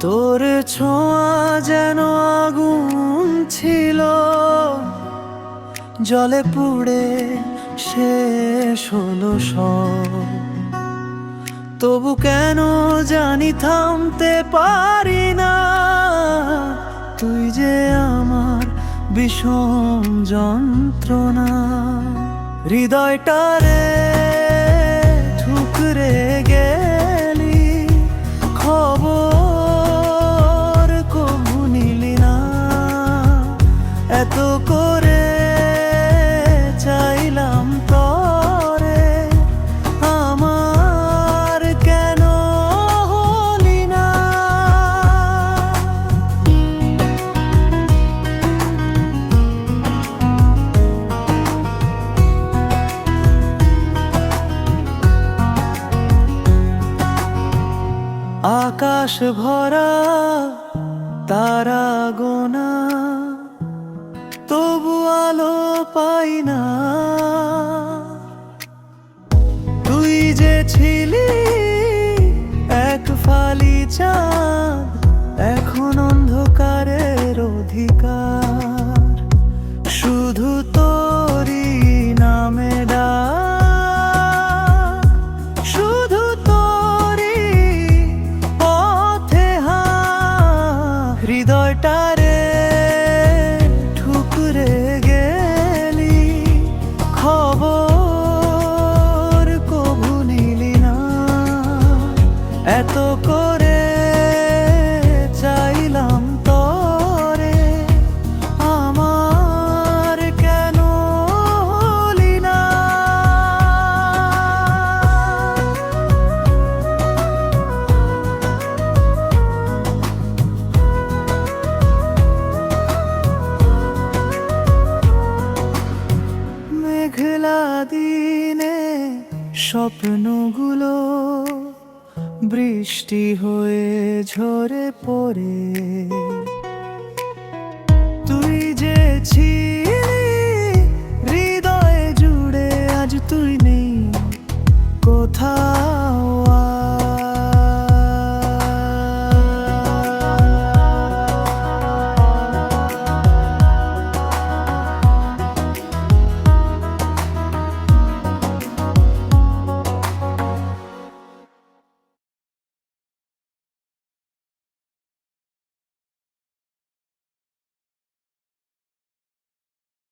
তোর ছোঁয়া যেন আগুন ছিল। জলে পুড়ে শেষ হলো সব। তবু কেন জানি থামতে পারি না। তুই যে আমার বিষম যন্ত্রণা। হৃদয়টারে ঠুকরে আকাশ ভরা, তারা গোনা। তবু আলো পাই না। তুই যে ছিলি এক ফালি চাঁদ, এখন অন্ধকারের অধিকার। এত করে চাইলাম তরে আমার কেন হলি না? মেঘলা দিনে স্বপ্নগুলো বৃষ্টি হয়ে ঝরে পড়ে। তুই যে হৃদয়ে জুড়ে আজ তুই নেই। কোথা